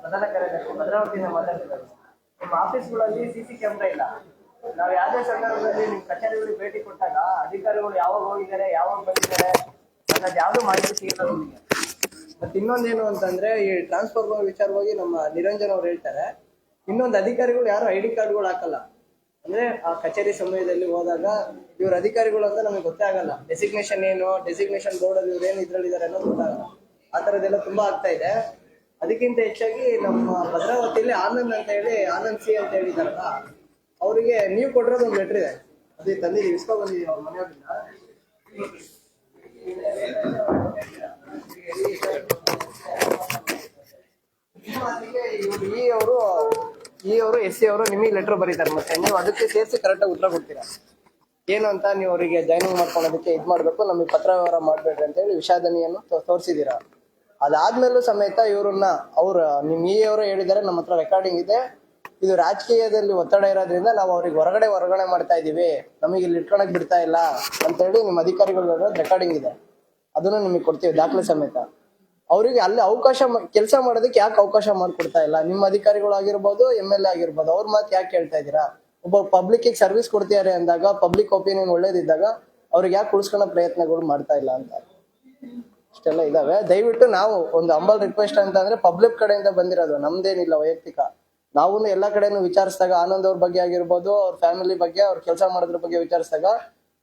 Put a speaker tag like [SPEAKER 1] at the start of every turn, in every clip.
[SPEAKER 1] ಪ್ರಧಾನ ಕಾರ್ಯದರ್ಶಿ ಭದ್ರಾವತಿಯಿಂದ ನಿಮ್ಮ ಆಫೀಸ್ಗಳಲ್ಲಿ ಸಿ ಸಿ ಕ್ಯಾಮ್ರಾ ಇಲ್ಲ ನಾವು ಯಾವುದೇ ಸಂದರ್ಭದಲ್ಲಿ ನಿಮ್ಮ ಕಚೇರಿಗಳಿಗೆ ಭೇಟಿ ಕೊಟ್ಟಾಗ ಅಧಿಕಾರಿಗಳು ಯಾವಾಗ ಹೋಗಿದ್ದಾರೆ ಯಾವಾಗ ಬಂದಿದ್ದಾರೆ ಅನ್ನೋದು ಯಾವ್ದು ಮಾಹಿತಿ ಸಿಗಲ್ಲ ನಮಗೆ ಮತ್ತೆ ಇನ್ನೊಂದೇನು ಅಂತಂದ್ರೆ ಈ ಟ್ರಾನ್ಸ್ಫರ್ ವಿಚಾರವಾಗಿ ನಮ್ಮ ನಿರಂಜನ್ ಅವ್ರು ಹೇಳ್ತಾರೆ ಇನ್ನೊಂದು ಅಧಿಕಾರಿಗಳು ಯಾರು ಐ ಡಿ ಕಾರ್ಡ್ಗಳು ಹಾಕಲ್ಲ ಅಂದ್ರೆ ಆ ಕಚೇರಿ ಸಮಯದಲ್ಲಿ ಹೋದಾಗ ಇವ್ರ ಅಧಿಕಾರಿಗಳು ಅಂತ ನಮಗೆ ಗೊತ್ತೇ ಆಗಲ್ಲ. ಡೆಸಿಗ್ನೇಷನ್ ಏನು ಡೆಸಿಗ್ನೇಷನ್ ಬೋರ್ಡ್ ಅಲ್ಲಿ ಇವ್ರು ಏನು ಇದ್ರಲ್ಲಿದ್ದಾರೆ ಅನ್ನೋದು ಗೊತ್ತಾಗಲ್ಲ. ಆ ತರದೆಲ್ಲ ತುಂಬಾ ಆಗ್ತಾ ಇದೆ. ಅದಕ್ಕಿಂತ ಹೆಚ್ಚಾಗಿ ನಮ್ಮ ಭದ್ರಾವತಿಯಲ್ಲಿ ಆನಂದ್ ಅಂತ ಹೇಳಿ, ಆನಂದ್ ಸಿ ಅಂತ ಹೇಳಿದಾರಲ್ಲ, ಅವರಿಗೆ ನೀವು ಕೊಟ್ಟಿರೋದು ಒಂದು ಲೆಟರ್ ಇದೆ. ಅದೇ ತಂದಿದ್ದೀವಿ ಇಸ್ಕೊ ಬಂದಿದ್ದೀವಿ ಅವ್ರ ಮನೆಯವರಿಂದ ಇ ಅವರು ಇ ಅವರು ಎಸ್ ಸಿ ಅವರು ನಿಮಗೆ ಲೆಟರ್ ಬರೀತಾರೆ. ಮತ್ತೆ ನೀವು ಅದಕ್ಕೆ ಸೇರಿಸಿ ಕರೆಕ್ಟಾಗಿ ಉತ್ತರ ಕೊಡ್ತೀರಾ? ಏನು ಅಂತ ನೀವು ಅವರಿಗೆ ಜಾಯ್ನಿಂಗ್ ಮಾಡ್ಕೊಳೋದಕ್ಕೆ ಇದು ಮಾಡಬೇಕು. ನಮಗೆ ಪತ್ರ ವ್ಯವಹಾರ ಮಾಡಬೇಡ್ರಿ ಅಂತ ಹೇಳಿ ವಿಷಾದನಿಯನ್ನು ತೋರಿಸಿದ್ದೀರಾ. ಅದಾದ್ಮೇಲೂ ಸಮೇತ ಇವರನ್ನ ಅವ್ರ ನಿಮ್ಮ ಇ ಅವರು ಹೇಳಿದ್ದಾರೆ, ನಮ್ಮ ಹತ್ರ ರೆಕಾರ್ಡಿಂಗ್ ಇದೆ. ಇದು ರಾಜಕೀಯದಲ್ಲಿ ಒತ್ತಡ ಇರೋದ್ರಿಂದ ನಾವು ಅವ್ರಿಗೆ ಹೊರಗಡೆ ಹೊರಗಡೆ ಮಾಡ್ತಾ ಇದೀವಿ ನಮಗೆ ಇಲ್ಲಿ ಇಟ್ಕೊಳಕ್ ಬಿಡ್ತಾ ಇಲ್ಲ ಅಂತ ಹೇಳಿ ನಿಮ್ಮ ಅಧಿಕಾರಿಗಳು ರೆಕಾರ್ಡಿಂಗ್ ಇದೆ. ಅದನ್ನು ನಿಮಗೆ ಕೊಡ್ತೀವಿ, ದಾಖಲೆ ಸಮೇತ. ಅವರಿಗೆ ಅಲ್ಲಿ ಅವಕಾಶ ಕೆಲಸ ಮಾಡೋದಕ್ಕೆ ಯಾಕೆ ಅವಕಾಶ ಮಾಡ್ಕೊಡ್ತಾ ಇಲ್ಲ? ನಿಮ್ಮ ಅಧಿಕಾರಿಗಳಾಗಿರ್ಬೋದು ಎಂ ಎಲ್ ಎ ಆಗಿರ್ಬೋದು, ಅವ್ರ ಮಾತು ಯಾಕೆ ಕೇಳ್ತಾ ಇದ್ದೀರಾ? ಒಬ್ಬ ಪಬ್ಲಿಕ್ ಸರ್ವಿಸ್ ಕೊಡ್ತಿದ್ದಾರೆ ಅಂದಾಗ ಪಬ್ಲಿಕ್ ಒಪಿನಿಯನ್ ಒಳ್ಳೇದಿದ್ದಾಗ ಅವ್ರಿಗೆ ಯಾಕೆ ಉಳಿಸ್ಕೊಳ್ಳೋ ಪ್ರಯತ್ನಗಳು ಮಾಡ್ತಾ ಇಲ್ಲ ಅಂತ. ಇಷ್ಟೆಲ್ಲ ಇದಾವೆ. ದಯವಿಟ್ಟು ನಾವು ಒಂದು ಅಂಬಲ್ ರಿಕ್ವೆಸ್ಟ್ ಅಂತ ಅಂದ್ರೆ ಪಬ್ಲಿಕ್ ಕಡೆಯಿಂದ ಬಂದಿರೋದು, ನಮ್ದೇನಿಲ್ಲ ವೈಯಕ್ತಿಕ. ನಾವು ಎಲ್ಲಾ ಕಡೆನೂ ವಿಚಾರಿಸಿದಾಗ ಆನಂದ್ ಅವ್ರ ಬಗ್ಗೆ ಆಗಿರ್ಬೋದು, ಅವ್ರ ಫ್ಯಾಮಿಲಿ ಬಗ್ಗೆ, ಅವ್ರ ಕೆಲಸ ಮಾಡೋದ್ರ ಬಗ್ಗೆ ವಿಚಾರಿಸಿದಾಗ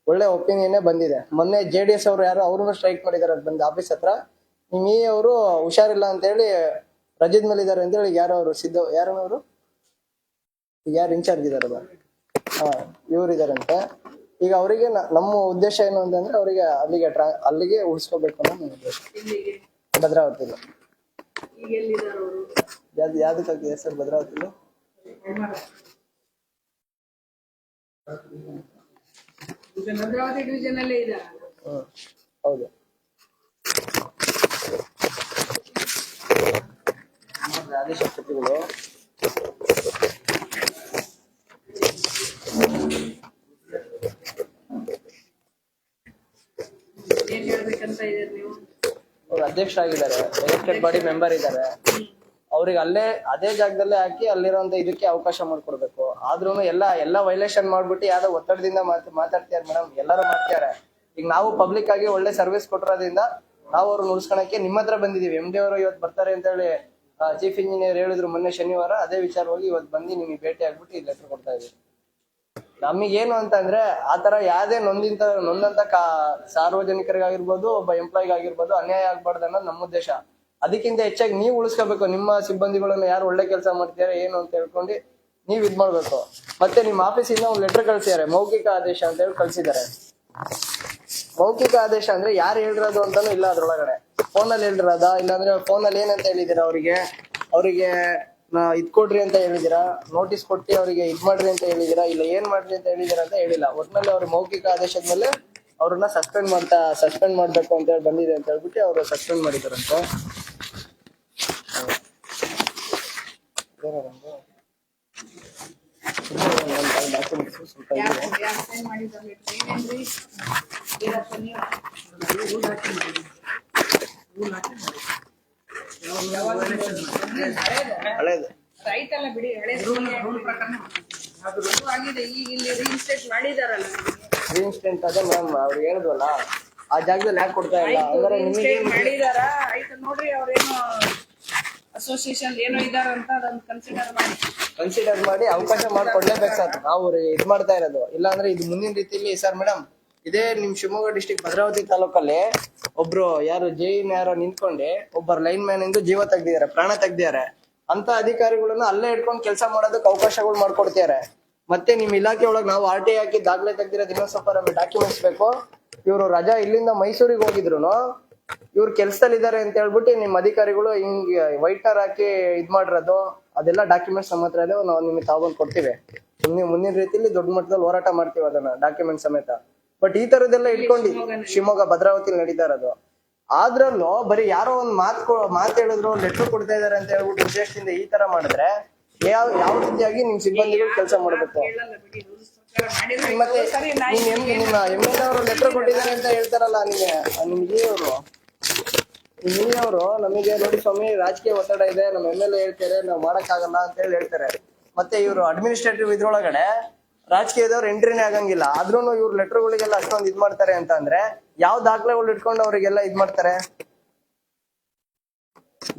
[SPEAKER 1] ಒಳ್ಳೆ ಒಪಿನಿಯನ್ನೇ ಬಂದಿದೆ. ಮೊನ್ನೆ ಜೆ ಡಿ ಎಸ್ ಅವರು ಯಾರು ಅವ್ರನ್ನು ಸ್ಟ್ರೈಕ್ ಮಾಡಿದಾರೆ ಬಂದು ಆಫೀಸ್ ಹತ್ರ. ಈ ಅವರು ಹುಷಾರಿಲ್ಲ ಅಂತ ಹೇಳಿ ರಜದ ಮೇಲೆ ಇದಾರೆ ಅಂತ ಹೇಳಿ ಯಾರೋ ಅವರು ಸಿದ್ಧ ಯಾರನವರು ಯಾರು ಇನ್ಚಾರ್ಜ್ ಇದಾರ ಹಾ ಇವ್ರು ಇದಾರಂತೆ ಈಗ ಅವರಿಗೆ ನಮ್ಮ ಉದ್ದೇಶ ಏನು ಅಂತಂದ್ರೆ ಅವರಿಗೆ ಅಲ್ಲಿಗೆ ಟ್ರಾ ಅಲ್ಲಿಗೆ ಉಳಿಸ್ಕೋಬೇಕು ಅನ್ನೋ ನನ್ನ ಉದ್ದೇಶ.
[SPEAKER 2] ಭದ್ರಾವತಿ
[SPEAKER 1] ಭದ್ರಾವತಿಲಿ
[SPEAKER 2] ಹೆಸರು ಅವರು
[SPEAKER 1] ಯಾವ್ದು ಭದ್ರಾವತಿಲಿ
[SPEAKER 2] ಭದ್ರಾವತಿ
[SPEAKER 1] ಹ್ಮ್ ಹೌದು. ಆದೇಶ
[SPEAKER 2] ಏನ್ ಹೇಳ್ಬೇಕಂತ ನೀವು?
[SPEAKER 1] ಅವ್ರು ಅಧ್ಯಕ್ಷರಾಗಿದ್ದಾರೆ ಎಲೆಕ್ಟೆಡ್ ಬಾಡಿ ಮೆಂಬರ್ ಇದ್ದಾರೆ. ಅವ್ರಿಗೆ ಅಲ್ಲೇ ಅದೇ ಜಾಗದಲ್ಲೇ ಹಾಕಿ ಅಲ್ಲಿರೋಂತ ಇದಕ್ಕೆ ಅವಕಾಶ ಮಾಡ್ಕೊಡ್ಬೇಕು. ಆದ್ರೂ ಎಲ್ಲ ಎಲ್ಲ ವೈಲೇಷನ್ ಮಾಡ್ಬಿಟ್ಟು ಯಾವ್ದೋ ಒತ್ತಡದಿಂದ ಮಾತ್ ಮಾತಾಡ್ತಿದಾರೆ ಮೇಡಮ್ ಎಲ್ಲರೂ ಮಾಡ್ತಿದಾರೆ ಈಗ ನಾವು ಪಬ್ಲಿಕ್ ಆಗಿ ಒಳ್ಳೆ ಸರ್ವಿಸ್ ಕೊಟ್ಟಿರೋದ್ರಿಂದ ನಾವು ಅವ್ರು ಉಳಿಸ್ಕೊಳಕ್ಕೆ ನಿಮ್ಮ ಹತ್ರ ಬಂದಿದೀವಿ ಎಂ ಡಿ ಅವರು ಇವತ್ತು ಬರ್ತಾರೆ ಅಂತ ಹೇಳಿ ಚೀಫ್ ಇಂಜಿನಿಯರ್ ಹೇಳಿದ್ರು ಮೊನ್ನೆ ಶನಿವಾರ, ಅದೇ ವಿಚಾರವಾಗಿ ಇವತ್ತು ಬಂದು ನಿಮಗೆ ಭೇಟಿ ಆಗ್ಬಿಟ್ಟು ಈ ಲೆಟರ್ ಕೊಡ್ತಾ ಇದ್ದೀವಿ ನಮಗೇನು ಅಂತಂದ್ರೆ ತರ ಯಾವ್ದೇ ನೊಂದಿಂತ, ನೊಂದಂತ ಕಾ, ಸಾರ್ವಜನಿಕರಿಗಾಗಿರ್ಬೋದು, ಒಬ್ಬ ಎಂಪ್ಲಾಯಿಗಾಗಿರ್ಬೋದು ಅನ್ಯಾಯ ಆಗ್ಬಾರ್ದು ಅನ್ನೋದು ನಮ್ಮ ಉದ್ದೇಶ. ಅದಕ್ಕಿಂತ ಹೆಚ್ಚಾಗಿ ನೀವು ಉಳಿಸ್ಕೋಬೇಕು, ನಿಮ್ಮ ಸಿಬ್ಬಂದಿಗಳನ್ನ ಯಾರು ಒಳ್ಳೆ ಕೆಲಸ ಮಾಡ್ತಿದ್ದಾರೆ, ಏನು ಅಂತ ಹೇಳ್ಕೊಂಡು ನೀವ್ ಇದ್ ಮಾಡ್ಬೇಕು ಮತ್ತೆ ನಿಮ್ಮ ಆಫೀಸಿಂದ ಒಂದು ಲೆಟರ್ ಕಳ್ಸಿದ್ದಾರೆ, ಮೌಖಿಕ ಆದೇಶ ಅಂತ ಹೇಳಿ ಕಳ್ಸಿದ್ದಾರೆ. ಮೌಖಿಕ ಆದೇಶ ಅಂದ್ರೆ ಯಾರು ಹೇಳಿರೋದು ಅಂತಾನು ಇಲ್ಲ ಅದ್ರೊಳಗಡೆ. ಫೋನಲ್ಲಿ ಹೇಳಿರೋದ? ಇಲ್ಲಾಂದ್ರೆ ಫೋನಲ್ಲಿ ಏನಂತ ಹೇಳಿದೀರಾ ಅವರಿಗೆ? ಅವರಿಗೆ ಇದ್ ಕೊಡ್ರಿ ಅಂತ ಹೇಳಿದಿರಾ? ನೋಟಿಸ್ ಕೊಟ್ಟು ಅವರಿಗೆ ಇದ್ ಮಾಡ್ರಿ ಅಂತ ಹೇಳಿದಿರಾ? ಇಲ್ಲ ಏನ್ ಮಾಡ್ರಿ ಅಂತ ಹೇಳಿದೀರಾ ಅಂತ ಹೇಳಿಲ್ಲ. ಒಟ್ನಲ್ಲಿ ಅವ್ರ ಮೌಖಿಕ ಆದೇಶದ ಮೇಲೆ ಅವ್ರನ್ನ ಸಸ್ಪೆಂಡ್ ಮಾಡ್ತಾ ಸಸ್ಪೆಂಡ್ ಮಾಡ್ಬೇಕು ಅಂತ ಹೇಳಿ ಬಂದಿದೆ ಅಂತ ಹೇಳ್ಬಿಟ್ಟು ಅವರು ಸಸ್ಪೆಂಡ್ ಮಾಡಿದಾರಂತೆ ಸ್ವಲ್ಪ ಹಳೇದು.
[SPEAKER 2] ರೈಟ್ ಅಲ್ಲ ಬಿಡಿ ಹಳೆ ಅದು ಆಗಿದೆ ಈಗ ಇಲ್ಲಿ ರೀಇನ್ಸ್ಟೇಟ್ ಮಾಡಿದಾರಲ್ಲ
[SPEAKER 1] ರೀಇನ್ಸ್ಟೆಂಟ್ ಅದೇ ಮ್ಯಾಮ್ ಅವ್ರು ಹೇಳಿದ್ವಲ್ಲ ಆ ಜಾಗದಲ್ಲಿ ಯಾಕೆ ಕೊಡ್ತಾ ಇಲ್ಲ? ಅಂದ್ರೆ ನಿಮಗೆ
[SPEAKER 2] ಮಾಡಿದಾರ? ಆಯ್ತು ನೋಡ್ರಿ ಅವ್ರೇನು ಅಸೋಸಿಯೇಷನ್ ಏನೋ ಇದ್ದಾರ ಅಂತ ಅದನ್ನ ಕನ್ಸಿಡರ್ ಮಾಡಿ.
[SPEAKER 1] ಕನ್ಸಿಡರ್ ಮಾಡಿ ಅವಕಾಶ ಮಾಡ್ಕೊಡ್ಲೇಬೇಕು ಸರ್ ನಾವು ಇದು ಇದ್ ಮಾಡ್ತಾ ಇರೋದು. ಇಲ್ಲಾಂದ್ರೆ ಇದು ಮುಂದಿನ ರೀತಿಯಲ್ಲಿ ಸರ್ ಮೇಡಮ್ ಇದೇ ನಿಮ್ ಶಿವಮೊಗ್ಗ ಡಿಸ್ಟಿಕ್ ಭದ್ರಾವತಿ ತಾಲೂಕಲ್ಲಿ ಒಬ್ರು ಯಾರು ಜೈನ್ ಯಾರೋ ನಿಂತ್ಕೊಂಡೆ, ಒಬ್ಬರು ಲೈನ್ ಮ್ಯಾನ್ ಎಂದು ಜೀವ ತೆಗ್ದಿದ್ದಾರೆ, ಪ್ರಾಣ ತೆಗ್ದಿದ್ದಾರೆ. ಅಂತ ಅಧಿಕಾರಿಗಳನ್ನ ಅಲ್ಲೇ ಇಟ್ಕೊಂಡು ಕೆಲಸ ಮಾಡೋದಕ್ಕೆ ಅವಕಾಶಗಳು ಮಾಡ್ಕೊಡ್ತಿದ್ದಾರೆ. ಮತ್ತೆ ನಿಮ್ ಇಲಾಖೆ ಒಳಗೆ ನಾವು ಆರ್ ಟಿ ಹಾಕಿ ದಾಖಲೆ ತೆಗ್ದಿರೋ ದಿನ ಸ್ವಲ್ಪ ನಮಗೆ ಡಾಕ್ಯುಮೆಂಟ್ಸ್ ಬೇಕು. ಇವರು ರಜಾ ಇಲ್ಲಿಂದ ಮೈಸೂರಿಗೆ ಹೋಗಿದ್ರು ಇವ್ರು ಕೆಲ್ಸದಲ್ಲಿ ಇದಾರೆ ಅಂತ ಹೇಳ್ಬಿಟ್ಟು ನಿಮ್ ಅಧಿಕಾರಿಗಳು ಹಿಂಗ್ ವೈಟ್ನರ್ ಹಾಕಿ ಇದ್ ಮಾಡಿರೋದು, ಅದೆಲ್ಲ ಡಾಕ್ಯುಮೆಂಟ್ಸ್ ನಮ್ಮ ಹತ್ರ ಇದೆ ನಾವು ನಿಮಗೆ ತಾವು ಕೊಡ್ತೀವಿ. ಮುಂದಿನ ಮುಂದಿನ ರೀತಿಯಲ್ಲಿ ದೊಡ್ಡ ಮಟ್ಟದಲ್ಲಿ ಹೋರಾಟ ಮಾಡ್ತೀವಿ ಅದನ್ನ ಡಾಕ್ಯುಮೆಂಟ್ ಸಮೇತ. ಬಟ್ ಈ ತರದೆಲ್ಲ ಇಟ್ಕೊಂಡು ಶಿವಮೊಗ್ಗ ಭದ್ರಾವತಿ ನಡೀತಾ ಇರೋದು. ಆದ್ರಲ್ಲೂ ಬರೀ ಯಾರೋ ಒಂದ್ ಮಾತ್ ಮಾತ್ ಹೇಳಿದ್ರು ಲೆಟರ್ ಕೊಡ್ತಾ ಇದಾರೆ ಅಂತ ಹೇಳ್ಬಿಟ್ಟು ಉದ್ದೇಶದಿಂದ ಈ ತರ ಮಾಡಿದ್ರೆ ಯಾವ ಯಾವ ರೀತಿಯಾಗಿ ನಿಮ್ ಸಿಬ್ಬಂದಿಗಳು ಕೆಲಸ ಮಾಡ್ಬೇಕು? ಮತ್ತೆ ನಿಮ್ಮ ಎಂ ಎಲ್ ಅವರು ಲೆಟರ್ ಕೊಟ್ಟಿದ್ದಾರೆ ಅಂತ ಹೇಳ್ತಾರಲ್ಲ ನಿಮ್ಗೆ ನಿಮ್ಗೆ ಅವರು. ಅವರು ನಮಗೆ ನೋಡಿ ಸ್ವಾಮಿ ರಾಜಕೀಯ ಒತ್ತಡ ಇದೆ ನಮ್ಮ ಎಂ ಎಲ್ ಎ ಹೇಳ್ತಾರೆ ನಾವು ಮಾಡಕ್ಕಾಗಲ್ಲ ಅಂತ ಹೇಳಿ ಹೇಳ್ತಾರೆ. ಮತ್ತೆ ಇವರು ಅಡ್ಮಿನಿಸ್ಟ್ರೇಟಿವ್ ಇದ್ರೊಳಗಡೆ ರಾಜಕೀಯದವ್ರು ಎಂಟ್ರಿನೇ ಆಗಂಗಿಲ್ಲ. ಆದ್ರೂ ಇವ್ರು ಲೆಟರ್ಗಳಿಗೆಲ್ಲ ಅಷ್ಟೊಂದು ಇದ್ ಮಾಡ್ತಾರೆ ಅಂತ ಅಂದ್ರೆ ಯಾವ ದಾಖಲೆಗಳು ಇಟ್ಕೊಂಡು ಅವರಿಗೆಲ್ಲ ಇದ್ ಮಾಡ್ತಾರೆ?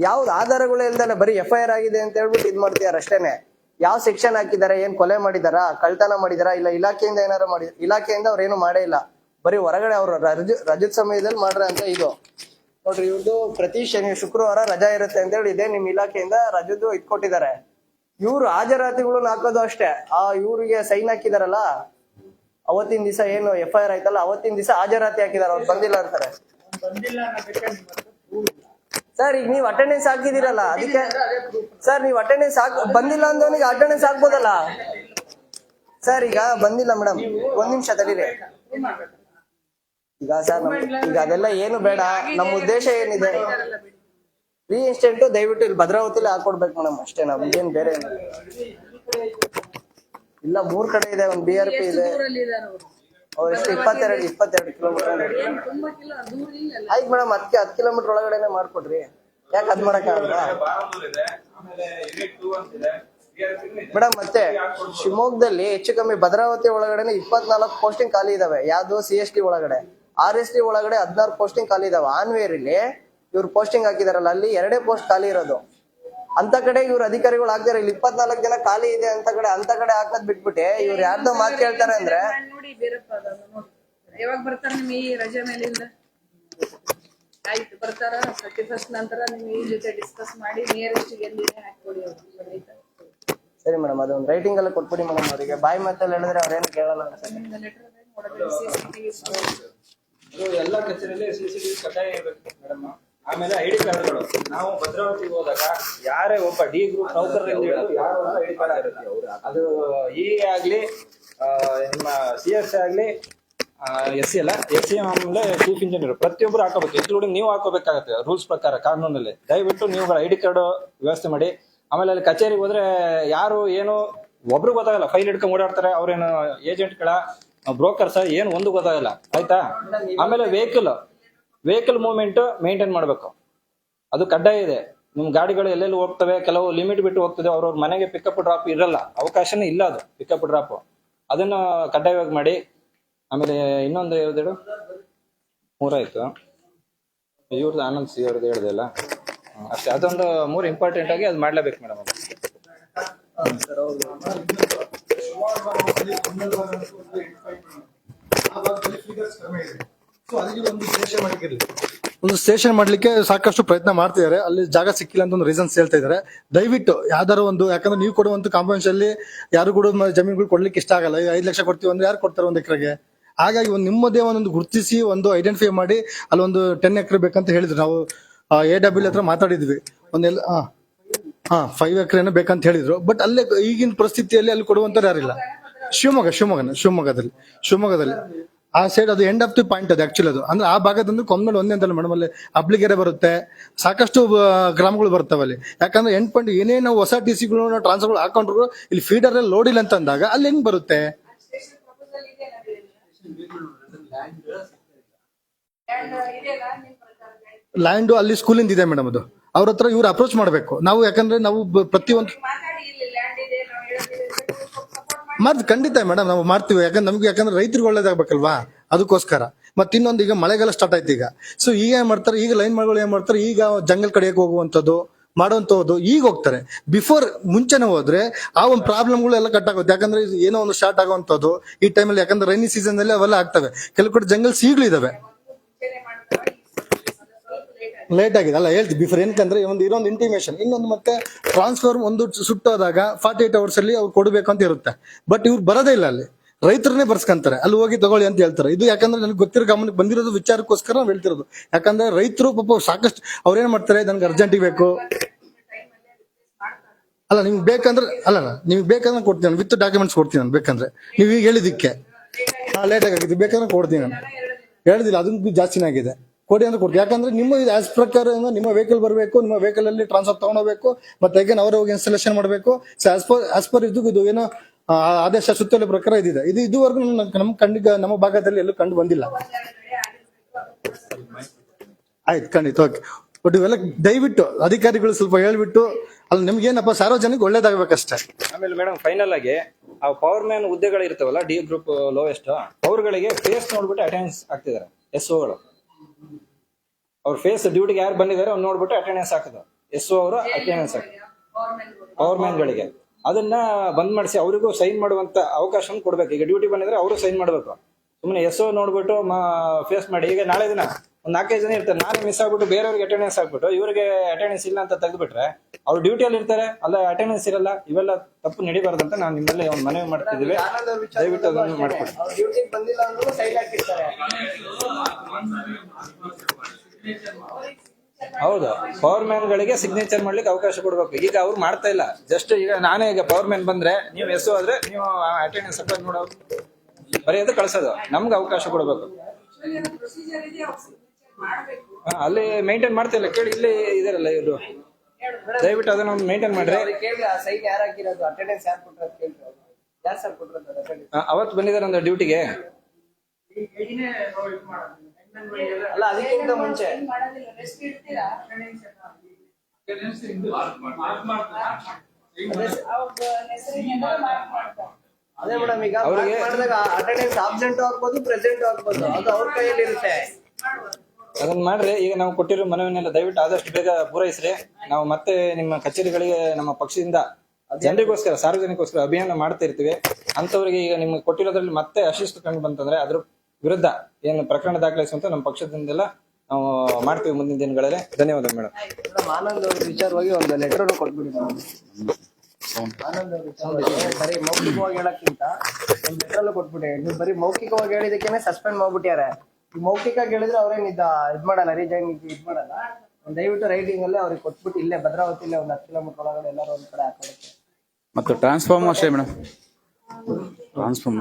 [SPEAKER 1] ಯಾವ್ದು ಆಧಾರಗಳು ಇಲ್ದಲ್ಲ ಬರೀ ಎಫ್ ಐ ಆರ್ ಆಗಿದೆ ಅಂತ ಹೇಳ್ಬಿಟ್ಟು ಇದ್ ಮಾಡ್ತಿದಾರೆ ಅಷ್ಟೇನೆ. ಯಾವ ಸೆಕ್ಷನ್ ಹಾಕಿದ್ದಾರೆ ಏನ್ ಕೊಲೆ ಮಾಡಿದಾರ, ಕಳ್ತನ ಮಾಡಿದಾರ, ಇಲ್ಲ ಇಲಾಖೆಯಿಂದ ಏನಾರ ಮಾಡಿ, ಇಲಾಖೆಯಿಂದ ಅವ್ರು ಏನು ಮಾಡೇ ಇಲ್ಲ. ಬರೀ ಹೊರಗಡೆ ಅವ್ರ ರಜ ರಜದ ಸಮಯದಲ್ಲಿ ಮಾಡ್ರ ಅಂತ ಇದು. ನೋಡ್ರಿ ಇವ್ರದ್ದು ಪ್ರತಿ ಶನಿ, ಶುಕ್ರವಾರ ರಜಾ ಇರುತ್ತೆ ಅಂತ ಹೇಳಿ ಇದೆ ನಿಮ್ ಇಲಾಖೆಯಿಂದ ರಜದ್ದು ಇದ್ ಕೊಟ್ಟಿದ್ದಾರೆ ಇವ್ರು ಹಾಜರಾತಿಗಳನ್ನ ಹಾಕೋದು ಅಷ್ಟೇ. ಆ ಇವ್ರಿಗೆ ಸೈನ್ ಹಾಕಿದಾರಲ್ಲ, ಅವತ್ತಿನ ದಿವಸ ಏನು ಎಫ್ ಐ ಆರ್ ಆಯ್ತಲ್ಲ, ಅವತ್ತಿನ ದಿವಸ ಹಾಜರಾತಿ ಹಾಕಿದಾರ, ಅವ್ರು ಬಂದಿಲ್ಲ ಅಂತಾರೆ. ಸರ್ ಈಗ ನೀವು ಅಟೆಂಡೆನ್ಸ್ ಹಾಕಿದಿರಲ್ಲ ಅದಕ್ಕೆ ಸರ್ ನೀವು ಅಟೆಂಡೆನ್ಸ್ ಹಾಕ್, ಬಂದಿಲ್ಲ ಅಂದವನಿಗೆ ಅಟೆಂಡೆನ್ಸ್ ಹಾಕ್ಬೋದಲ್ಲ? ಸರ್ ಈಗ ಬಂದಿಲ್ಲ ಮೇಡಮ್ ಒಂದ್ ನಿಮಿಷ ತಡೀರಿ. ಈಗ ಸರ್ ಈಗ ಅದೆಲ್ಲ ಏನು ಬೇಡ. ನಮ್ಮ ಉದ್ದೇಶ ಏನಿದೆ? ರೀ ಇನ್ಸ್ಟೆಂಟ್ ದಯವಿಟ್ಟು ಇಲ್ಲಿ ಭದ್ರಾವತಿಲಿ ಹಾಕೊಡ್ಬೇಕು ಮೇಡಮ್ ಅಷ್ಟೇ ನಮ್ಗೇನ್ ಬೇರೆ ಇಲ್ಲ. ಮೂರ್ ಕಡೆ ಇದೆ ಒಂದ್ ಬಿ ಆರ್ ಪಿ ಇದೆ.
[SPEAKER 2] ಅವರು
[SPEAKER 1] ಎಷ್ಟು ಇಪ್ಪತ್ತೆರಡು ಇಪ್ಪತ್ತೆರಡು ಕಿಲೋಮೀಟರ್
[SPEAKER 2] ತುಂಬಾ ಕಿಲೋ ದೂರ ಇಲ್ಲ
[SPEAKER 1] ಆಯ್ತು ಮೇಡಮ್ ಅದಕ್ಕೆ ಹತ್ತು ಕಿಲೋಮೀಟರ್ ಒಳಗಡೆನೆ ಮಾಡ್ಕೊಡ್ರಿ. ಯಾಕೆ ಅದ್ ಮಾಡಕ್ಕಾಗಲ್ಲ
[SPEAKER 3] ಬಾರೂರ್ ಇದೆ ಆಮೇಲೆ ಯೂನಿಟ್ ಟೂ ಅಂತಿದೆ BRP ಇದೆ.
[SPEAKER 1] ಮೇಡಮ್ ಮತ್ತೆ ಶಿವಮೊಗ್ಗದಲ್ಲಿ ಹೆಚ್ಚು ಕಮ್ಮಿ ಭದ್ರಾವತಿ ಒಳಗಡೆ ಇಪ್ಪತ್ನಾಲ್ಕು ಪೋಸ್ಟಿಂಗ್ ಖಾಲಿ ಇದಾವೆ. ಯಾವ್ದು ಸಿ ಎಸ್ ಟಿ ಒಳಗಡೆ. ಆರ್ ಎಸ್ ಟಿ ಒಳಗಡೆ ಹದಿನಾರು ಪೋಸ್ಟಿಂಗ್ ಖಾಲಿ ಇದಾವೆ. ಆನ್ವೇರಿಲಿ ಇವ್ರು ಪೋಸ್ಟಿಂಗ್ ಹಾಕಿದಾರಲ್ಲ ಅಲ್ಲಿ ಎರಡೇ ಪೋಸ್ಟ್ ಖಾಲಿ ಇರೋದು. ಅಂತ ಕಡೆ ಇವ್ರು ಅಧಿಕಾರಿಗಳು ಹಾಕ್ತಾರೆ ಇಲ್ಲಿ ಇಪ್ಪತ್ನಾಲ್ಕು ಜನ ಖಾಲಿ ಇದೆ ಅಂತ ಕಡೆ ಅಂತ ಕಡೆ ಹಾಕೋದ್ ಬಿಟ್ಬಿಟ್ಟೆ ಇವ್ರು ಯಾರ್ದೋ ಮಾತು ಕೇಳ್ತಾರೆ ಅಂದ್ರೆ
[SPEAKER 2] ನೋಡಿ ಬೀರಪ್ಪ ಅದನ್ನ ನೋಡಿ. ಯಾವಾಗ ಬರ್ತಾರ ನಿಮ್ ಈ ರಜೆ ಮೇಲಿಂದ? ಆಯ್ತು ಬರ್ತಾರ? ಫಸ್ಟ್ ನಂತರ ನಿಮ್ ಈ ಜೊತೆ ಡಿಸ್ಕಸ್ ಮಾಡಿ ನಿಯರೆಸ್ಟ್ ಎಲ್ಲಿದೆ ಹಾಕೊಡಿ ಅವ್ರು ಆಯ್ತಾ
[SPEAKER 1] ಸರಿ ಮೇಡಮ್ ಅದೊಂದು ರೈಟಿಂಗ್ ಎಲ್ಲ ಕೊಟ್ಬಿಡಿ ಮೇಡಮ್ ಅವರಿಗೆ. ಬಾಯಿ ಮಾತಲ್ಲಿ ಹೇಳಿದ್ರೆ ಅವ್ರೇನು ಕೇಳಲ್ಲ ಅನ್ಸುತ್ತೆ
[SPEAKER 2] ನಿಮ್ದು ಲೆಟರ್ ನೋಡೋದು ಸಿ ಸಿ ಟಿವಿ
[SPEAKER 3] ಇದು ಎಲ್ಲ ಕಚೇರಿಯಲ್ಲಿ ಕಡ್ಡಾಯ ಇರಬೇಕು ಮೇಡಮ್ ಆಮೇಲೆ ಐಡಿ ಕಾರ್ಡ್ಗಳು ನಾವು ಭದ್ರಾವತಿಗೆ ಹೋದಾಗ ಯಾರೇ ಒಬ್ಬ ಡಿ ಗ್ರೂಪ್ ನೌಕರರಿಂದ ಯಾರು ಐಡಿ ಕಾರ್ಡ್ ಇರುತ್ತೆ ಅದು ಇ ಆಗ್ಲಿ ಆ, ನಿಮ್ಮ ಸಿ ಎಸ್ ಆಗ್ಲಿ ಎಸ್ ಸಿ ಅಲ್ಲ ಎಸ್ ಸಿ ಆಮೇಲೆ ಚೀಫ್ ಇಂಜಿನಿಯರ್ ಪ್ರತಿಯೊಬ್ಬರು ಹಾಕೋಬೇಕು ಇನ್ಕ್ಲೂಡಿಂಗ್ ನೀವು ಹಾಕೋಬೇಕಾಗುತ್ತೆ ರೂಲ್ಸ್ ಪ್ರಕಾರ ಕಾನೂನಲ್ಲಿ. ದಯವಿಟ್ಟು ನೀವು ಐಡಿ ಕಾರ್ಡ್ ವ್ಯವಸ್ಥೆ ಮಾಡಿ. ಆಮೇಲೆ ಅಲ್ಲಿ ಕಚೇರಿಗೆ ಹೋದ್ರೆ ಯಾರು ಏನು ಒಬ್ರು ಗೊತ್ತಾಗಲ್ಲ. ಫೈಲ್ ಹಿಡ್ಕೊಂಡು ಓಡಾಡ್ತಾರೆ ಅವ್ರೇನು ಏಜೆಂಟ್ಗಳ ಬ್ರೋಕರ್ಸ್ ಏನು ಒಂದು ಗೊತ್ತಾಗಲ್ಲ ಆಯ್ತಾ? ಆಮೇಲೆ ವೆಹಿಕಲ್ ವೆಹಿಕಲ್ ಮೂವ್ಮೆಂಟ್ ಮೇಂಟೈನ್ ಮಾಡಬೇಕು. ಅದು ಕಡ್ಡಾಯ ಇದೆ. ನಿಮ್ಮ ಗಾಡಿಗಳು ಎಲ್ಲೆಲ್ಲಿ ಹೋಗ್ತವೆ, ಕೆಲವು ಲಿಮಿಟ್ ಬಿಟ್ಟು ಹೋಗ್ತದೆ, ಅವ್ರವ್ರ ಮನೆಗೆ ಪಿಕಪ್ ಡ್ರಾಪ್ ಇರಲ್ಲ. ಅವಕಾಶನೇ ಇಲ್ಲ ಅದು ಪಿಕಪ್ ಡ್ರಾಪ್ ಅದನ್ನ ಕಡ್ಡಾಯವಾಗಿ ಮಾಡಿ. ಆಮೇಲೆ ಇನ್ನೊಂದು ಯಾವ್ದು ಮೂರಾಯ್ತು. ಇವ್ರದ್ದು ಆನಂದ್ ಸಿ ಅವ್ರದ್ದು ಹೇಳ್ದೆ ಅಲ್ಲ? ಅಷ್ಟೇ, ಅದೊಂದು ಮೂರು ಇಂಪಾರ್ಟೆಂಟ್ ಆಗಿ ಅದು ಮಾಡ್ಲೇಬೇಕು ಮೇಡಮ್ ಅದು
[SPEAKER 4] ಸೊ ಅದಕ್ಕೆ ಒಂದು ಸ್ಟೇಷನ್ ಮಾಡಿರ್ಲಿ ಒಂದು ಸ್ಟೇಷನ್ ಮಾಡ್ಲಿಕ್ಕೆ ಸಾಕಷ್ಟು ಪ್ರಯತ್ನ ಮಾಡ್ತಿದ್ದಾರೆ. ಅಲ್ಲಿ ಜಾಗ ಸಿಕ್ಕಿಲ್ಲ ಅಂತ ಒಂದು ರೀಸನ್ಸ್ ಹೇಳ್ತಾ ಇದ್ದಾರೆ. ದಯವಿಟ್ಟು ಯಾವ್ದಾರು ಒಂದು, ಯಾಕಂದ್ರೆ ನೀವು ಕೊಡುವಂತ ಕಾಂಪೌಂಡ್ಸ್ ಅಲ್ಲಿ ಯಾರು ಕೂಡ ಜಮೀನುಗಳು ಕೊಡ್ಲಿಕ್ಕೆ ಇಷ್ಟ ಆಗಲ್ಲ. ಈಗ ಐದು ಲಕ್ಷ ಕೊಡ್ತೀವಿ ಅಂದ್ರೆ ಯಾರು ಕೊಡ್ತಾರೆ ಒಂದು ಎಕರೆಗೆ? ಹಾಗಾಗಿ ಒಂದು ನಿಮ್ಮದೇ ಒಂದೊಂದು ಗುರುತಿಸಿ, ಒಂದು ಐಡೆಂಟಿಫೈ ಮಾಡಿ, ಅಲ್ಲಿ ಒಂದು ಟೆನ್ ಎಕರೆ ಬೇಕಂತ ಹೇಳಿದ್ರು. ನಾವು ಎ ಡಬ್ಲ್ಯೂ ಹತ್ರ ಮಾತಾಡಿದ್ವಿ. ಒಂದೆಲ್ಲ ಹಾ ಹಾ ಫೈವ್ ಎಕರೆನ ಬೇಕಂತ ಹೇಳಿದ್ರು. ಬಟ್ ಅಲ್ಲೇ ಈಗಿನ ಪರಿಸ್ಥಿತಿಯಲ್ಲಿ ಅಲ್ಲಿ ಕೊಡುವಂತ ಯಾರಿಲ್ಲ? ಶಿವಮೊಗ್ಗ, ಶಿವಮೊಗ್ಗನ, ಶಿವಮೊಗ್ಗದಲ್ಲಿ ಶಿವಮೊಗ್ಗದಲ್ಲಿ. ಆ ಸೈಡ್ ಅದು ಎಂಡ್ ಆಫ್ ದಿ ಪಾಯಿಂಟ್ ಅದು ಆಕ್ಚುಲಿ ಅದು. ಅಂದ್ರೆ ಆ ಭಾಗದಿಂದ ಕೊಮ್ಮಲ್ ಒಂದೇ ಅಂತಲ್ಲ ಮೇಡಮ್ ಅಲ್ಲಿ ಅಬ್ಲಿಗೆರೆ ಬರುತ್ತೆ, ಸಾಕಷ್ಟು ಗ್ರಾಮಗಳು ಬರ್ತವೆ ಅಲ್ಲಿ. ಯಾಕಂದ್ರೆ ಎಂಡ್ ಪಾಯಿಂಟ್ ಏನೇನು ನಾವು ಹೊಸ ಟಿ ಸಿಗಳು ಟ್ರಾನ್ಸ್ಫರ್ಗಳು ಹಾಕೊಂಡ್ರು, ಇಲ್ಲಿ ಫೀಡರ್ ಅಲ್ಲಿ ಲೋಡ್ ಇಲ್ಲ ಅಂತ ಅಂದಾಗ ಅಲ್ಲಿ ಹೆಂಗ್ ಬರುತ್ತೆ? ಲ್ಯಾಂಡ್ ಅಲ್ಲಿ ಸ್ಕೂಲಿಂದ ಇದೆ ಮೇಡಮ್ ಅದು. ಅವ್ರ ಹತ್ರ ಇವ್ರು ಅಪ್ರೋಚ್ ಮಾಡಬೇಕು. ನಾವು ಯಾಕಂದ್ರೆ ನಾವು ಪ್ರತಿಯೊಂದು ಮಾಡ್ ಖಂಡಿತ ಮೇಡಮ್ ನಾವು ಮಾಡ್ತೀವಿ. ಯಾಕಂದ್ರೆ ನಮ್ಗೆ ಯಾಕಂದ್ರೆ ರೈತರಿಗೆ ಒಳ್ಳೇದಾಗಬೇಕಲ್ವಾ? ಅದಕ್ಕೋಸ್ಕರ. ಮತ್ತೆ ಇನ್ನೊಂದು ಈಗ ಮಳೆಗಾಲ ಸ್ಟಾರ್ಟ್ ಆಯ್ತು ಈಗ. ಸೊ ಈಗ ಏನ್ ಮಾಡ್ತಾರೆ? ಈಗ ಲೈನ್ ಮಾಡ್ಗಳು ಏನ್ ಮಾಡ್ತಾರೆ? ಈಗ ಜಂಗಲ್ ಕಡೆಗೆ ಹೋಗುವಂಥದ್ದು, ಮಾಡುವಂಥದ್ದು ಈಗ ಹೋಗ್ತಾರೆ. ಬಿಫೋರ್ ಮುಂಚೆನೆ ಹೋದ್ರೆ ಆ ಒಂದು ಪ್ರಾಬ್ಲಮ್ಗಳು ಎಲ್ಲ ಕಟ್ ಆಗುತ್ತೆ. ಯಾಕಂದ್ರೆ ಏನೋ ಒಂದು ಸ್ಟಾರ್ಟ್ ಆಗುವಂಥದ್ದು. ಈ ಟೈಮಲ್ಲಿ ಯಾಕಂದ್ರೆ ರೈನಿ ಸೀಸನ್ ಅಲ್ಲಿ ಅವೆಲ್ಲ ಆಗ್ತವೆ. ಕೆಲವು ಕಡೆ ಜಂಗಲ್ಸ್ ಈಗಲೂ ಇದಾವೆ.
[SPEAKER 2] ಲೇಟ್
[SPEAKER 4] ಆಗಿದೆ. ಅಲ್ಲ ಹೇಳ್ತೀವಿ ಬಿಫೋರ್ ಏನಕ್ಕಂದ್ರೆ ಒಂದು ಇನ್ನೊಂದು ಇಂಟಿಮೇಷನ್ ಇನ್ನೊಂದು ಮತ್ತೆ ಟ್ರಾನ್ಸ್ಫಾರ್ಮ್ ಒಂದು ಸುಟ್ಟೋದಾಗ ಫಾರ್ಟಿ ಏಟ್ ಅವರ್ಸ್ ಅಲ್ಲಿ ಅವ್ರು ಕೊಡಬೇಕು ಅಂತ ಇರುತ್ತೆ. ಬಟ್ ಇವ್ರು ಬರೋದೇ ಇಲ್ಲ ಅಲ್ಲಿ. ರೈತರನ್ನೇ ಬರ್ಸ್ಕೊಂತಾರೆ. ಅಲ್ಲಿ ಹೋಗಿ ತಗೊಳ್ಳಿ ಅಂತ ಹೇಳ್ತಾರೆ. ಇದು ಯಾಕಂದ್ರೆ ನನಗೆ ಗೊತ್ತಿರೋ ಗಮನಕ್ಕೆ ಬಂದಿರೋದು ವಿಚಾರಕ್ಕೋಸ್ಕರ ನಾವು ಹೇಳ್ತಿರೋದು. ಯಾಕಂದ್ರೆ ರೈತರು ಪಾಪ ಸಾಕಷ್ಟು ಅವ್ರೇನ್ ಮಾಡ್ತಾರೆ, ನನಗೆ ಅರ್ಜೆಂಟಿಗೆ ಬೇಕು. ಅಲ್ಲ, ನಿಮ್ಗೆ ಬೇಕಂದ್ರೆ, ಅಲ್ಲ ನಿಮ್ಗೆ ಬೇಕಂದ್ರೆ ಕೊಡ್ತೀನಿ ನಾನು. ವಿತ್ ಡಾಕ್ಯುಮೆಂಟ್ಸ್ ಕೊಡ್ತೀನಿ ನಾನು ಬೇಕಂದ್ರೆ. ನೀವು ಈಗ ಹೇಳಿದಕ್ಕೆ ಹಾ ಲೇಟ್ ಆಗಿದ್ದು. ಬೇಕಂದ್ರೆ ಕೊಡ್ತೀನಿ ನಾನು. ಹೇಳಿದಿಲ್ಲ ಅದನ್ನು ಜಾಸ್ತಿನೇ ಆಗಿದೆ. ಕೊಡಿ ಅಂದ್ರೆ ಕೊಡ್ತೀವಿ. ಯಾಕಂದ್ರೆ ನಿಮ್ಮ ಆಸ್ ಪ್ರಕಾರ ನಿಮ್ಮ ವೆಹಿಕಲ್ ಬರಬೇಕು, ನಿಮ್ಮ ವೆಹಿಕಲ್ ಅಲ್ಲಿ ಟ್ರಾನ್ಸ್ಫರ್ ತಗೊಂಡೋಗ್ಬೇಕು ಮತ್ತೆ ಅಗೇನ್ ಅವರೇ ಹೋಗಿ ಇನ್ಸ್ಟಾಲೇಷನ್ ಮಾಡಬೇಕು. So as per as per ಇದು ಇದು ಏನೋ ಆದೇಶ ಸುತ್ತಲೂ ಪ್ರಕಾರ ಇದಿದೆ. ಇದು ಇದುವರೆಗೂ ನಮ್ಮ ಕಣ್ಣಿಗೆ, ನಮ್ಮ ಭಾಗದಲ್ಲಿ ಎಲ್ಲೂ ಕಂಡು ಬಂದಿಲ್ಲ. ಆಯ್ತು, ಖಂಡಿತ ಓಕೆ ಬಟ್ ಇವೆಲ್ಲ ದಯವಿಟ್ಟು, ಅಧಿಕಾರಿಗಳು ಸ್ವಲ್ಪ ಹೇಳ್ಬಿಟ್ಟು ಅಲ್ಲಿ ನಿಮ್ಗೇನಪ್ಪ, ಸಾರ್ವಜನಿಕ ಒಳ್ಳೇದಾಗಬೇಕಷ್ಟೇ.
[SPEAKER 3] ಆಮೇಲೆ ಮೇಡಮ್ ಫೈನಲ್ ಆಗಿ, ಆ ಪವರ್ ಮ್ಯಾನ್ ಹುದ್ದೆಗಳು ಇರ್ತಾವಲ್ಲ ಡಿ ಗ್ರೂಪ್ ಲೋವೆಸ್ಟ್ ಅವ್ರಗಳಿಗೆ ಫೇಸ್ ನೋಡ್ಬಿಟ್ಟು ಅಟೆಂಡೆನ್ಸ್ ಆಗ್ತಿದ್ದಾರೆ ಎಸ್ ಓಗಳು ಅವ್ರ ಫೇಸ್ ಡ್ಯೂಟಿಗೆ ಯಾರು ಬಂದಿದ್ದಾರೆ ಅವ್ನು ನೋಡ್ಬಿಟ್ಟು ಅಟೆಂಡೆನ್ಸ್ ಹಾಕಿದ್ರು ಎಸ್ ಓ ಅವರು ಅಟೆಂಡೆನ್ಸ್ ಹಾಕಿದ್ರು ಪವರ್ ಮ್ಯಾನ್ಗಳಿಗೆ ಅದನ್ನ ಬಂದ್ ಮಾಡಿಸಿ ಅವರಿಗೂ ಸೈನ್ ಮಾಡುವಂತ ಅವಕಾಶ ಕೊಡ್ಬೇಕು. ಈಗ ಡ್ಯೂಟಿ ಬಂದಿದ್ರೆ ಅವರು ಸೈನ್ ಮಾಡ್ಬೇಕು. ಸುಮ್ಮನೆ ಎಸ್ ಓ ನೋಡ್ಬಿಟ್ಟು ಫೇಸ್ ಮಾಡಿ. ಈಗ ನಾಳೆ ದಿನ ಒಂದ್ ನಾಲ್ಕೈದು ಜನ ಇರ್ತಾರೆ. ನಾನೇ ಮಿಸ್ ಆಗ್ಬಿಟ್ಟು ಬೇರೆಯವ್ರಿಗೆ ಅಟೆಂಡೆನ್ಸ್ ಹಾಕ್ಬಿಟ್ಟು ಇವರಿಗೆ ಅಟೆಂಡೆನ್ಸ್ ಇಲ್ಲ ಅಂತ ತೆಗೆದ್ಬಿಟ್ರೆ ಅವ್ರು ಡ್ಯೂಟಿಯಲ್ಲಿ ಇರ್ತಾರೆ. ಅಲ್ಲ ಅಟೆಂಡೆನ್ಸ್ ಇರಲ್ಲ. ಇವೆಲ್ಲ ತಪ್ಪು ನಡಿಬಾರ್ದು ಅಂತ ನಾವು ನಿಮ್ಮಲ್ಲಿ ಒಂದು ಮನವಿ ಮಾಡ್ತಿದ್ದೀವಿ. ದಯವಿಟ್ಟು ಅದನ್ನು ಮಾಡ್ಕೊಡಿ. ಹೌದು ಪವರ್ ಮ್ಯಾನ್ ಗಳಿಗೆ ಸಿಗ್ನೇಚರ್ ಮಾಡ್ಲಿಕ್ಕೆ ಅವಕಾಶ ಕೊಡ್ಬೇಕು. ಈಗ ಅವ್ರು ಮಾಡ್ತಾ ಇಲ್ಲ. ಜಸ್ಟ್ ಈಗ ನಾನೇ ಈಗ ಪವರ್ ಮ್ಯಾನ್ ಬಂದ್ರೆ ನೀವು ಎಸ್ ಆದ್ರೆ ನೀವು ಅಟೆಂಡೆನ್ಸ್ ಅಪ್ಲೈ ಮಾಡೋ ಬರೆಯೋದು ಕಳ್ಸೋದು. ನಮ್ಗೆ ಅವಕಾಶ ಕೊಡ್ಬೇಕು. ಅಲ್ಲಿ ಮೇಂಟೈನ್ ಮಾಡ್ತಿಲ್ಲ ಕೇಳಿ ಇಲ್ಲಿ ಇದಾರಲ್ಲ ಇವರು. ದಯವಿಟ್ಟು ಅದನ್ನ ಒಂದು ಮೇಂಟೈನ್ ಮಾಡ್ರಿ.
[SPEAKER 1] ಕೇಳಿ ಆ ಸೈನ್ ಯಾರು ಹಾಕಿರೋದು? ಅಟೆಂಡೆನ್ಸ್ ಯಾರು ಕೊಟ್ಟಿರೋದು ಕೇಳ್ರಿ ಯಾರು ಸರ್ ಕೊಟ್ಟಿರೋದು attendance?
[SPEAKER 3] ಆ, ಅವತ್ತು ಬಂದಿದ್ದಾರೆ ಡ್ಯೂಟಿಗೆ
[SPEAKER 1] ಅಲ್ಲ ಅದಕ್ಕಿಂತ ಮುಂಚೆ. ಅದೇ ಮೇಡಮ್ ಈಗ
[SPEAKER 3] ಅವ್ರಿಗೆ-
[SPEAKER 1] ಮಾಡಿದಾಗ ಅಟೆಂಡೆನ್ಸ್ ಆಬ್ಸೆಂಟ್ ಆಗ್ಬೋದು ಪ್ರೆಸೆಂಟ್ ಆಗ್ಬೋದು ಅದು ಅವ್ರ ಕೈಯಲ್ಲಿ ಇರುತ್ತೆ
[SPEAKER 3] ಅದನ್ನ ಮಾಡ್ರಿ ಈಗ ನಾವು ಕೊಟ್ಟಿರೋ ಮನವಿನೆಲ್ಲ ದಯವಿಟ್ಟು ಆದಷ್ಟು ಬೇಗ ಪೂರೈಸ್ರಿ. ನಾವು ಮತ್ತೆ ನಿಮ್ಮ ಕಚೇರಿಗಳಿಗೆ ನಮ್ಮ ಪಕ್ಷದಿಂದ ಜನರಿಗೋಸ್ಕರ ಸಾರ್ವಜನಿಕೋಸ್ಕರ ಅಭಿಯಾನ ಮಾಡ್ತಾ ಇರ್ತೀವಿ. ಅಂತವರಿಗೆ ಈಗ ನಿಮ್ಗೆ ಕೊಟ್ಟಿರೋದ್ರಲ್ಲಿ ಮತ್ತೆ ಅಶಿಸ್ತು ಕಂಡು ಬಂತಂದ್ರೆ ಅದ್ರ ವಿರುದ್ಧ ಏನು ಪ್ರಕರಣ ದಾಖಲಿಸುವಂತ ನಮ್ಮ ಪಕ್ಷದಿಂದೆಲ್ಲ ನಾವು ಮಾಡ್ತೀವಿ ಮುಂದಿನ ದಿನಗಳಲ್ಲಿ. ಧನ್ಯವಾದ ಮೇಡಮ್.
[SPEAKER 1] ಮೇಡಮ್ ಆನಂದ್ ಅವ್ರ ವಿಚಾರವಾಗಿ ಒಂದು ಲೆಟರ್ ಕೊಟ್ಬಿಡಿ ಮೇಡಮ್. ಆನಂದ್ ಅವ್ರ ವಿಚಾರವಾಗಿ ಬರೀ ಮೌಖಿಕವಾಗಿ ಹೇಳಕ್ಕಿಂತ ಒಂದ್ ಲೆಟರ್ ಕೊಟ್ಬಿಟ್ಟೆ ನೀವು ಬರೀ ಮೌಖಿಕವಾಗಿ ಹೇಳಿದಕ್ಕೇನೆ ಸಸ್ಪೆಂಡ್ ಮಾಡ್ಬಿಟ್ಟಾರೆ ಈ ಮೌಖಿಕವಾಗಿ ಹೇಳಿದ್ರೆ ಅವ್ರೇನ್ ಇದ ಇದ್ ಮಾಡಲ್ಲ ರೀಜೈನ್ ಇದ್ ಮಾಡಲ್ಲ. ಒಂದ್ ದಯವಿಟ್ಟು ರೈಡಿಂಗ್ ಅಲ್ಲೇ ಅವ್ರಿಗೆ ಕೊಟ್ಬಿಟ್ಟು ಇಲ್ಲೇ ಭದ್ರಾವತಿಲೇ ಒಂದ್ ಹತ್ತು ಕಿಲೋಮೀಟರ್ ಒಳಗಡೆ ಎಲ್ಲರೂ ಒಂದ್ ಕಡೆ ಹಾಕೊಳಕ್ಕೆ
[SPEAKER 5] ಮತ್ತು ಟ್ರಾನ್ಸ್ಫಾರ್ಮ್ ಅಷ್ಟೇ ಮೇಡಮ್. ಟ್ರಾನ್ಸ್ಫಾರ್ಮ್